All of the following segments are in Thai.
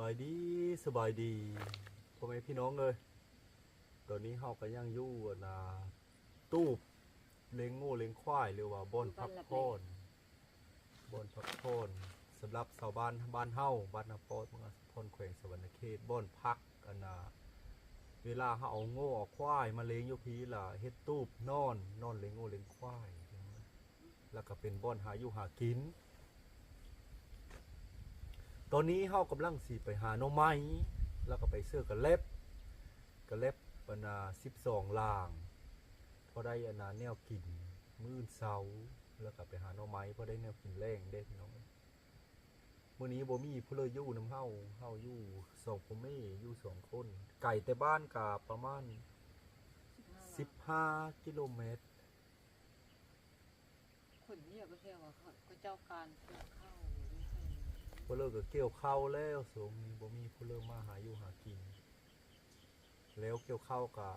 สบายดีสบายดีพ่อแม่พี่น้องเลยตอนนี้เฮาก็ยังอยู่นะตู้เลี้ยงโง่เลี้ยงควายหรือว่าบ่อนพักผ่อนบ่อนพักผ่อนสำหรับชาวบ้านบ้านเฮาบ้านนาปอดเมืองอัสสพลแขวงสวรรณเขตบ่อนพักกันนะเวลาเฮาเอาโง่เอาควายมาเลี้ยงอยู่พีล่ะเฮ็ดตูบนอน นอนเลี้ยงโง่เลี้ยงควายแล้วก็เป็นบ่อนหาอยู่หากิน ตอนนี้เฮากำลังสิไปหาหน่อไม้แล้วก็ไปเสื้อกระเล็บกระเล็บปนา12ลางพอได้อนาแนวกินมื้อเช้าแล้วก็ไปหาหน่อไม้พอได้แนวกินแรงเด้พี่น้องมื้อนี้บ่มีผู้เลยอยู่นํเฮาเฮาอยู่สองพ่อแม่อยู่สองคน ไก่แต่บ้านก็ประมาณ15กิโลเมตรคนเนี่ยก็เรียกว่าเขาก็เจ้าการเกี่ยวข้าวไม่ใช่ ผู้เลิกก็เกี่ยวข้าวแล้วสมมีบ่มีผู้เลิกมาหาอยู่หากิน แล้วเกี่ยวข้าวกับ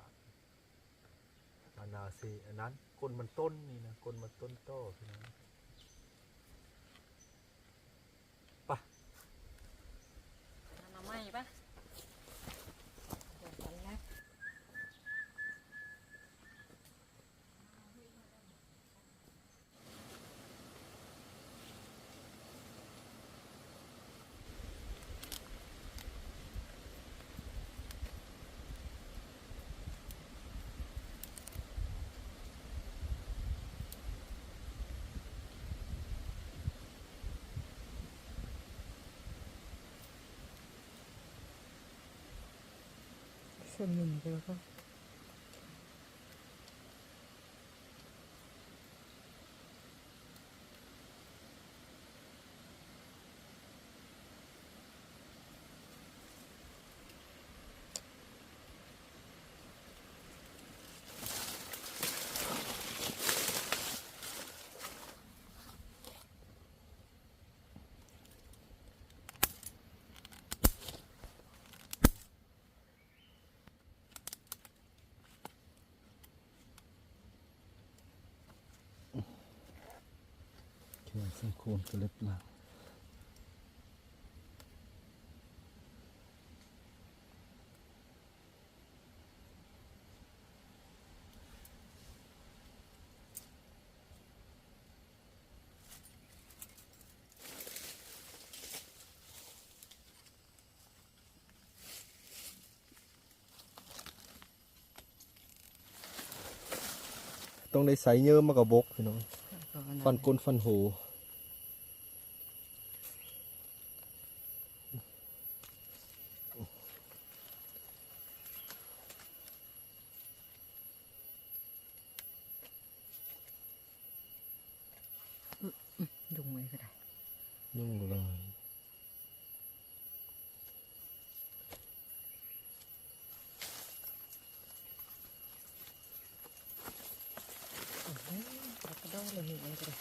อนาสีอันนั้นก้นมันต้นนี่นะก้นมันต้นโตพี่น้องไปะอนามัยปะ สนิมเดีย วก็เขียนสังโคนกระเล็บหลังต้องได้ใส่เยิ้มมากับบกพี่น้อง ฟันก้นฟันหู ดุงไว้ก็ได้ ยุ่งเลย แล้วก็ต้องเลยไว้ก็ได้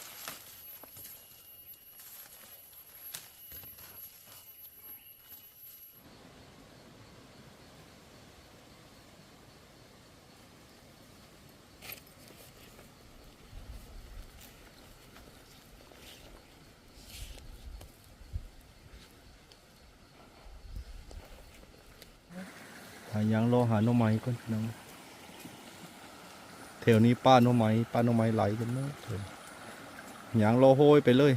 หายังรอหาหน่อไม้ก่อนพี่น้อง แถวนี้ป้าหน่อไม้ป้าหน่อไม้ไหลกันเนาะเถอะยางรอโหยไปเลย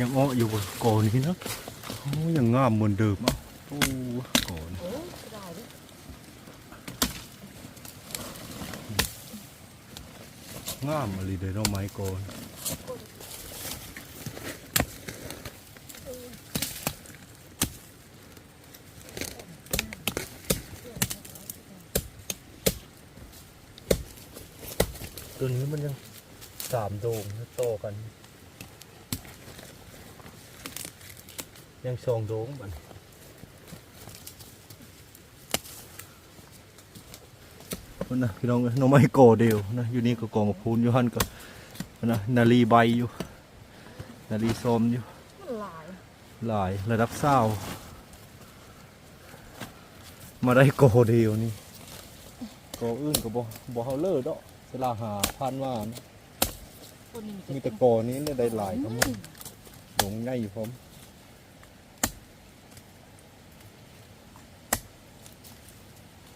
ยังอ้ออยู่บนก่อนนี้นะโอ้ยังงามเหมือนเดิมอะโอ้ก่อนโอ้ได้ด้วย งามอะไรเด้อเนไม้ก่อนตัวนี้มันยังสามโดงโตกัน ยังสองโดงมัน มันนะพี่น้องเอ้ยหน้องไม้โกอเดียวนะอยู่นี่ก็กองมาพูนอยู่หันก็นะนาลีใบอยู่ นาลีส้มอยู่มันหลายหลายระดับเศร้ามาได้โกเดียวนี่โกอื่นก็บ่บ่เฮาเลอดอกสลาหาพันว่านะคนนี้มีแต่โกนี้เลยได้หลายครับมันหลงง่ายอยู่ผม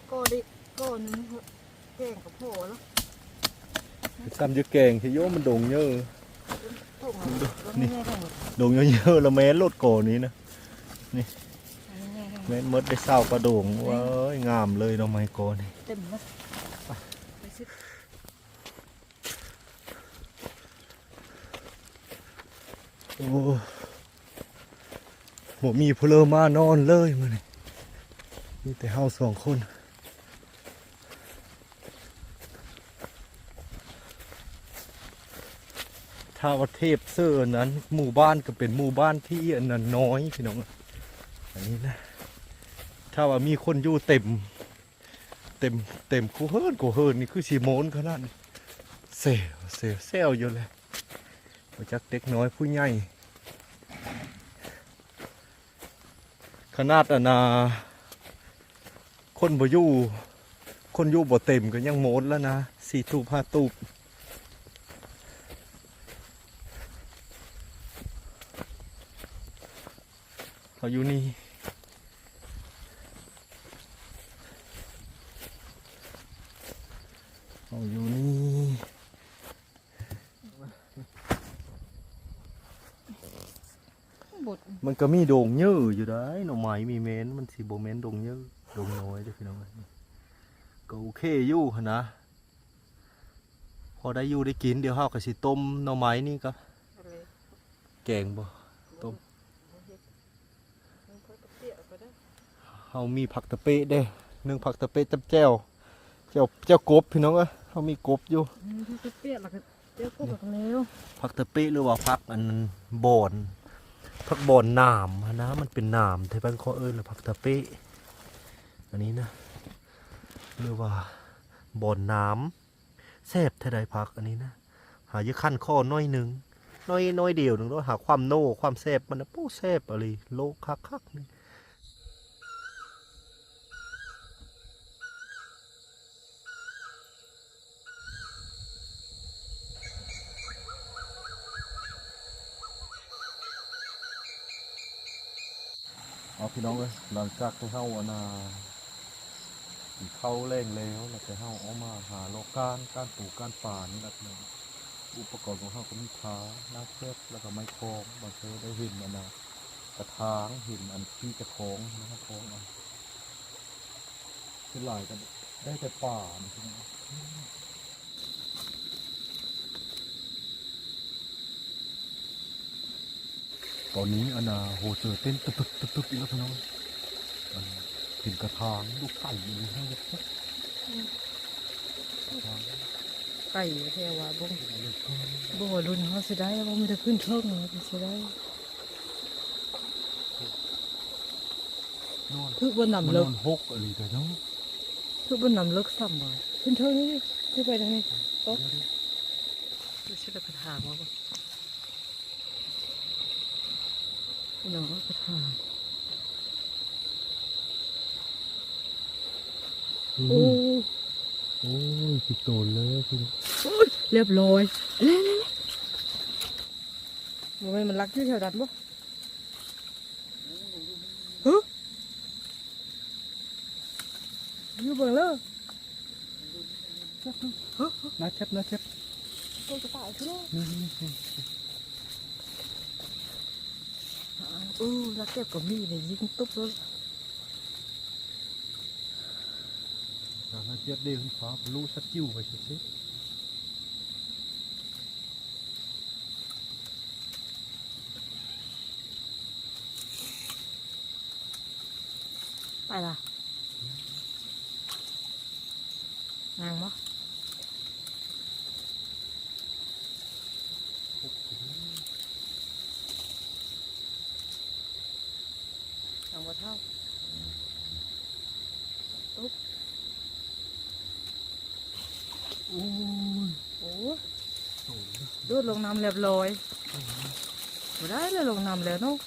ก็ดิก็นึงแก งกับพ่แล้วซ้ำจะแกงที่โยมมันดงเยอะพวกมันนี่แง่แห้งดงเยอะๆแล้วแม่นรถโกนี้นะอันนี้แง่แห้งแม่นมดได้เศร้ากระโดงเว้ยงามเลยเนาะไมโกนี่เต็มแล้วไปซื้อโอ้บ่มีเพลมานอนเลยมื้อนี้มีแต่เฮาสองคน ถ้าว่าเทพเซอร์นั้น หมู่บ้านก็เป็นหมู่บ้านที่อันนั้นน้อยพี่น้องอันนี้นะ ถ้าว่ามีคนอยู่เต็ม เต็มเต็มกูเฮิรนกูเฮิรนนี่คือสีโมนขนาดเซลเซลเซลอยู่เลยมาจากเด็กน้อยผู้ใหญ่ขนาดอันนาคนบ่อยู่ คนอยู่บ่เต็มก็ยังโมนแล้วนะสี่ตูบห้าตูบ เขาอยู่นี่เขาอยู่นี่บดมันก็มีโด่งเยอะอยู่ได้หน่อไม้มีเม้นมันสีโบเม้นโด่งเยอะโด่งน้อยเด้อพี่น้องเอ้ยก็โอเคอยู่หั่นนะพอได้อยู่ได้กินเดี๋ยวเฮาก็สิต้มหน่อไม้นี่ก็อะไรแกงบ่ ต้ม มันค่อยเปรี้ยวก็ได้ เฮามีผักตะเปะเด้นึ่งผักตะเปะจับแจ่วแจ่วแจ่วกบพี่น้องเอ้ยเฮามีกบอยู่อืมถ้าเปรี้ยวแล้วก็เดี๋ยวก็แบบแล้วผักตะเปะหรือว่าผักอันบอนผักบอนหนามอะนะมันเป็นหนามไทยบ้านเขาเอิ้นว่าผักตะเปะอันนี้นะหรือว่าบอนหนามแซ่บเท่าใดผักอันนี้นะหาเยอะขั้นข้อน้อยหนึ่งน้อยน้อยเดียวหนึ่งแล้วหาความโน่ความแซ่บมันนะโป้แซ่บอะไรโลคักคักๆนี่ พี่น้องเลยหลังจากที่เข้าอนาเข้าแรงแล้วแล้วจะเข้าเออกมาหาโลกานการปลูกการป่านี่แหละน้องอุปกรณ์ของเขาก็มีขาหน้าเชือกแล้วก็ไม้โคงบางเธอได้หินอันนะกระถางหินอันที่กระโคงนะครับโคงอันคือหลายกันได้แต่ป่านะครับ ตอนนี้อันนาโหเจอเต้นตึบตึบตึบตึบอีกแล้วพี่น้องอันเห็นกระถางลูกไก่อยู่ในห้องเล็กๆกระถางไก่แค่วาบ่เล็กๆก็บ่รุนเขาสิได้ว่ามันจะขึ้นเทิงเลยสิได้นอนคือบนนำเลิกอนหกอะไรแต่เนาะคือบ่นำเลิกซ้ำบ่ขึ้นเทิงนี่คือไปทางนี้โต๊ะดูสิกระถางว่า บ่พี่น้องเอากระถางอืโอ้มโอ้ยสิโตนเลยคือยเรียบร้อยเล่ๆบ่แม่นมันรักอยู่แถวนั้นบ่ฮะอยู่เบิ่งเลยน่าเช็ดน่าเช็ดตัวจะตายคือ นี่นี่นี่เออแล้วเก็บกับมีดเนี่ยยิงตุ๊บแดลงน้ำเรียบร้อยบ่ได้เลยลงน้ำแล้วเนาะ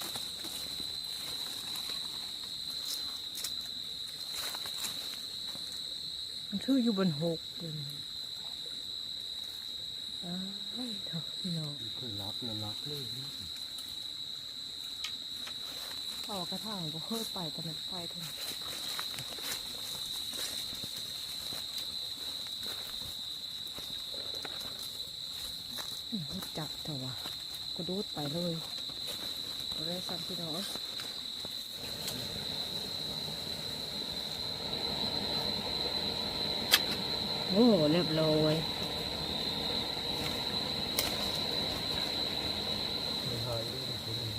มันชื่ออยู่บนหกเลยอ้ายเถอะพี่น้องคือรักแล้รักเลยต่อกระถางก็เพิ่มไปแต่มันไปเถอะ จับเถอะวะก็ดูดไปเลยเอาได้สั่งพี่น้องโอ้เรียบร้อยไม่หายด้วยคนนี้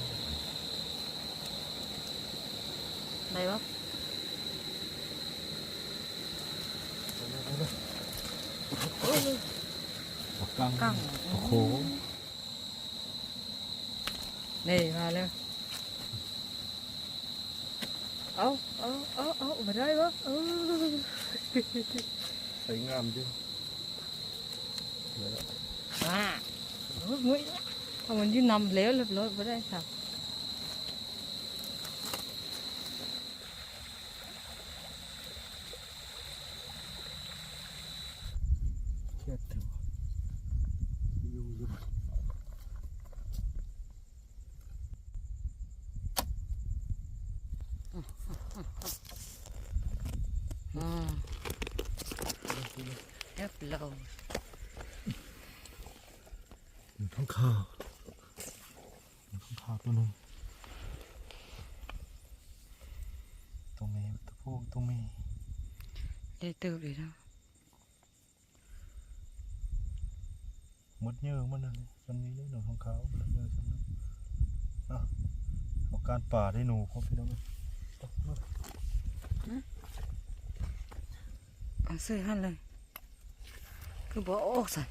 อะ ไรวะกังกั้งโอ้โหนี่มาแล้วเอาเอาเอาเอามาได้ปะเออใส่งามดิมาโอ้ยมึงถ้ามันยืนนำแล้วเรียบร้อยมาได้สัก เครียดถึงยุ่งยุ่ง อืมเรียบรอยท้องข้าวท้องข้าวตัวนึงตรงนี้ตัวผู้ตรงนี้ได้เติบเลยนะมดเยอะมันนั่นจำนี้ได้หนูท้องเขาเยอะจำนั้นอะเอาการป่าได้หนูพร้อมพี่น้องเอาเสื้อหันเลย คือบอกโอ้สั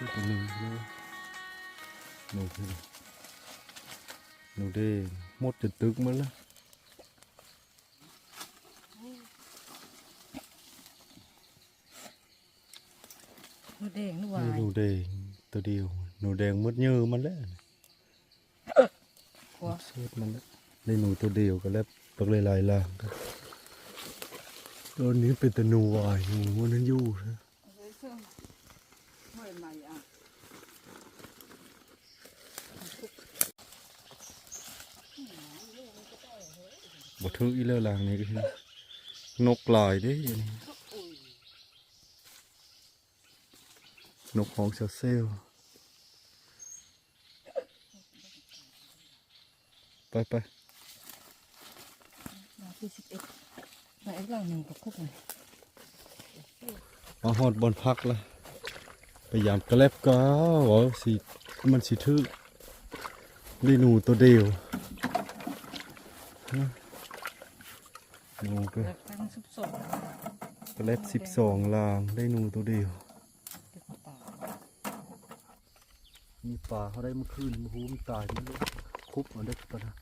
ที่ตัวหนึ่งเลยหนูคือหนูได้หมดจะตึกมันละมดแดงนู่นวานี่ยหนูแดงตัวเดีย บ่ถืออีเลอลางนี่ก็คือนกลายเด้อย่างนี้นกของเซลเซลไปไปมาที่สิบเอ็ดมาอีกหลังหนึ่งกับคุกเลยมาฮอดบอนพักละพยายามกระแลบก้าว่าสิมันสิถือได้หนูตัวเดียวฮะห นูก็แล้วตั้งสิบสองกระแลบสิบสองลางได้หนูตัวเดียวเด็กป่ามีป่าเขาได้เมื่อคืนมาหูมันตายมันเลยคุบเอาได้ปะนะ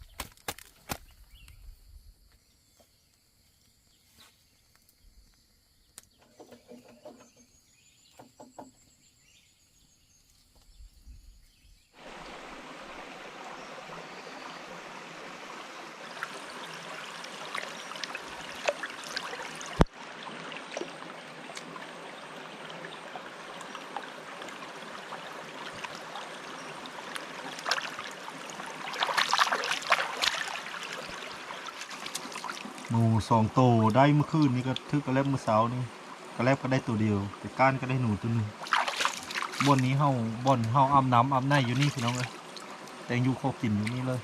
สองโตได้เมื่อคืนนี่ก็ทึกกระแลบเมื่อเสาร์นี่กระแลบก็ได้ตัวเดียว แต่ก้านก็ได้หนูตัวนึงบนนี้เฮาบนเฮาอาบน้ำอาบหน้าอยู่นี่พี่น้องเลยแตงอยู่โคกินอยู่นี่เลย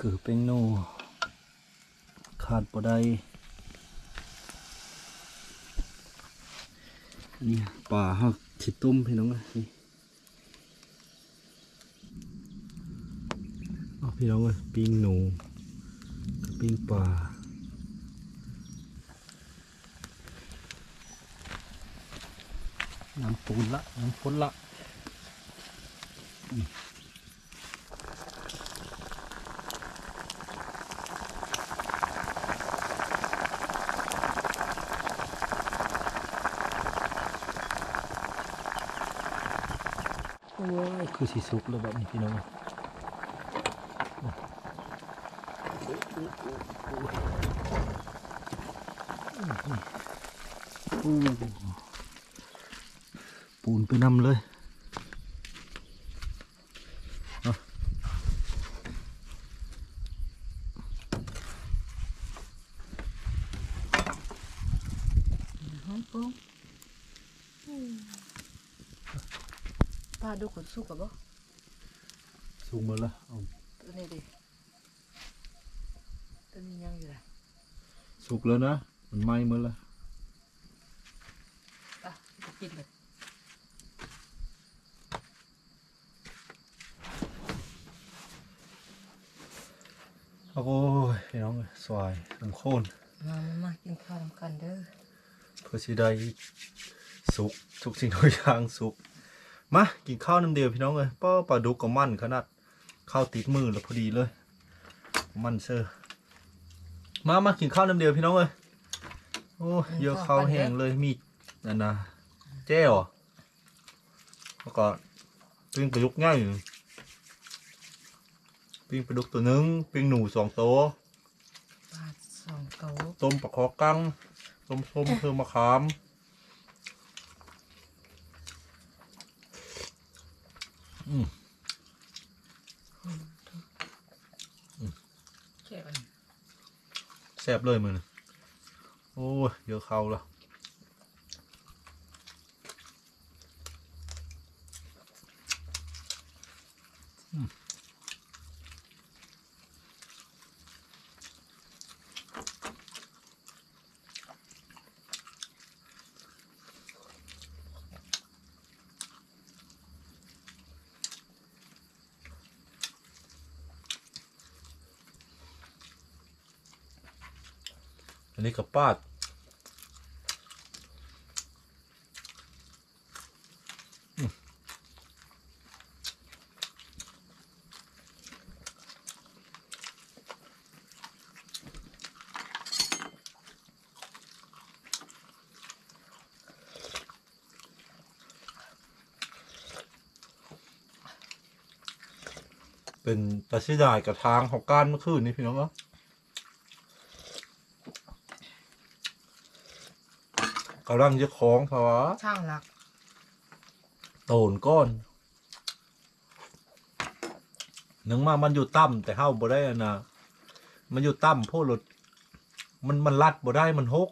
คือเป็นโนขาดบ่ได้ นี่ปลาเขาถิต้มพี่น้องเอ้ยนี่เอาพี่น้องเลยปิ้งหนูปิ้งปลาน้ำปูนละน้ำฝนละโอ้ย คือสีสุกแล้วแบบนี้พี่น้องปูปูนไปนำเลยเอาหอมปุ้งป้าดูขนสุกกับบ่สุกหมดล้วเอาตัวนี้ดิตัวนี้ยังอยู่เลยสุกแล้วนะ มันไหม้หมดแล้วอะกินเลยโอ้ยพี่น้องสวายน้ำโคนมามามากินข้าวกันเด้อเพื่อสิได้สุกทุกสิ่งทุกอย่างสุก มากินข้าวน้ำเดียวพี่น้องเลยป้อปลาดุกกับมันขนาดข้าวติดมือแล้วพอดีเลย มันเซอร์มามากินข้าวน้ำเดียวพี่น้องเลยโอ้เยอะข้าวแห้งเลยมีนั่นนะแจ้วอะแล้วก็ปิ้งปลาดุกง่ายอยู่ปิ้งปลาดุกตัวหนึงปิ้งหนูสองตัวปลาสองโต๊ะต้มปลาคอกังต้มส้มเพิ่มมะขามอืม แค่กันแซ่บเลยมือนี่โอ้ยเยอะเขาละอืม อันนี้กับปาด เป็นตาชิดายกับทางของการเมื่อคืนนี้พี่น้องเนาะ กำลังจะคล้องเพราะว่าช่างหลัก โตนก้อนหนึงมามันอยู่ต่ำแต่เฮาบ่ได้อะนะมันอยู่ต่ำโพดรถมันมันลัดบ่ได้มันหก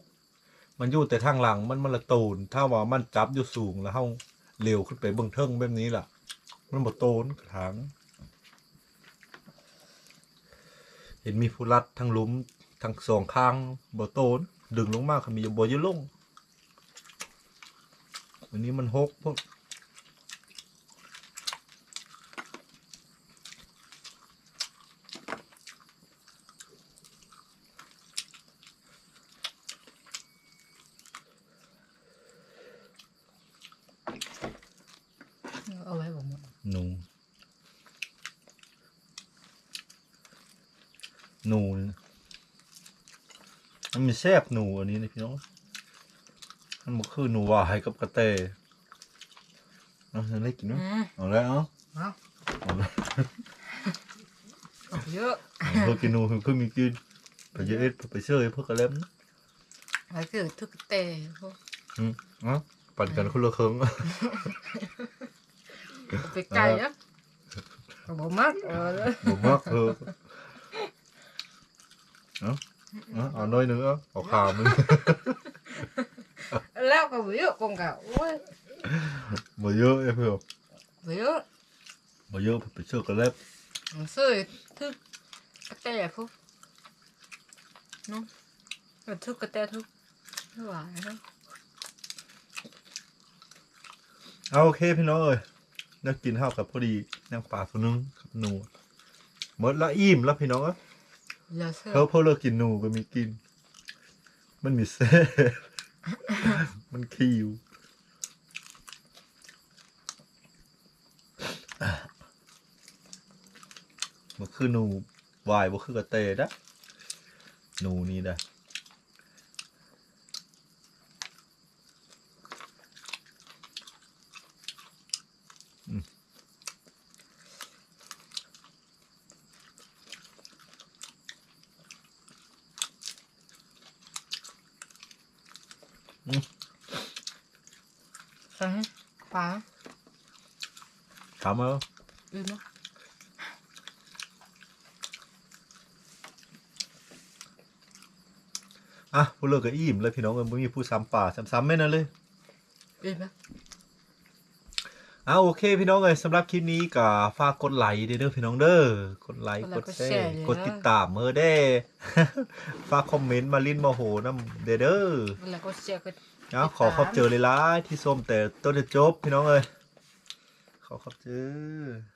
มันอยู่แต่ทางหลังมันมันละโตนถ้าว่ามันจับอยู่สูงแล้วเฮาเร็วขึ้นไปเบื้องเทิงแบบนี้ล่ะ มันบ่โตนกระถางเห็นมีผู้รัดทั้งหลุมทั้งสองข้างบ่โตน ดึงลงมากมีบ่อยืลง วันนี้มันหกพวกเอาไว้ผมหมดหนู หนูนี่มันมีแซบหนูอันนี้นะพี่น้อง มันบ่คือหนูหวายกับกระเตเอาจะได้กินไหมอืมเอาแล้วเอาเอาเอาแล้วเอาเยอะเพื่อกินหนูเพื่อมีกินไปเยอะเอ็ดไปเชื่อเพื่อกระเล็มนะไว้คือทุกเตะพวกอืมเอะปั่นกันคนละครึ่งไปไกลอะก็บ่มักเออบ่มากเออเอาเอาเอาหน้อยหนึงเอาเอาขาวมึงแล้ว ก็บ่เยอะกงกะโอ้ยบ่เยอะไอ้เพื่อนบ่เยอะบ่เยอะไปเชื่อกระเล็บมันซื้อทึกกระแตพวกเนาะกระทุกกระแตทุกไม่ไหวเนาะเอาโอเคพี่น้องเอ้ยนักกินข้าวกับพอดีนางป่าตัวนึงกับหนูหมดละอิ่มแล้วพี่น้องเอ้ยแล้วเสื้อเขาเพอเลิกกินหนูก็มีกิน มันมีเส้น มันคิวมันคือหนูวายบ่คือกระเตะนะหนูนี่นะ ใช่ปลาถามเอาอืมเนาะอะผู้เลิกก็อิ่มเลยพี่น้องเอ้ยบ่มีผู้ซ้ำป่าซ้ำๆแม่นั่นเลย อืมเนาะ อ่าโอเคพี่น้องเอ้ยสำหรับคลิปนี้ก็ฝากกดไลค์เด้อพี่น้องเด้อกดไลค์กดแชร์กดติดตามเมอเด้ฝากคอมเมนต์มาลิ้นมาโหนำเด้อเด้อแล้วก็เสียก็เอาขอขอบเจอเลยล่ะที่ส้มแต่ต้นจะจบพี่น้องเอ้ยขอขอบเจอ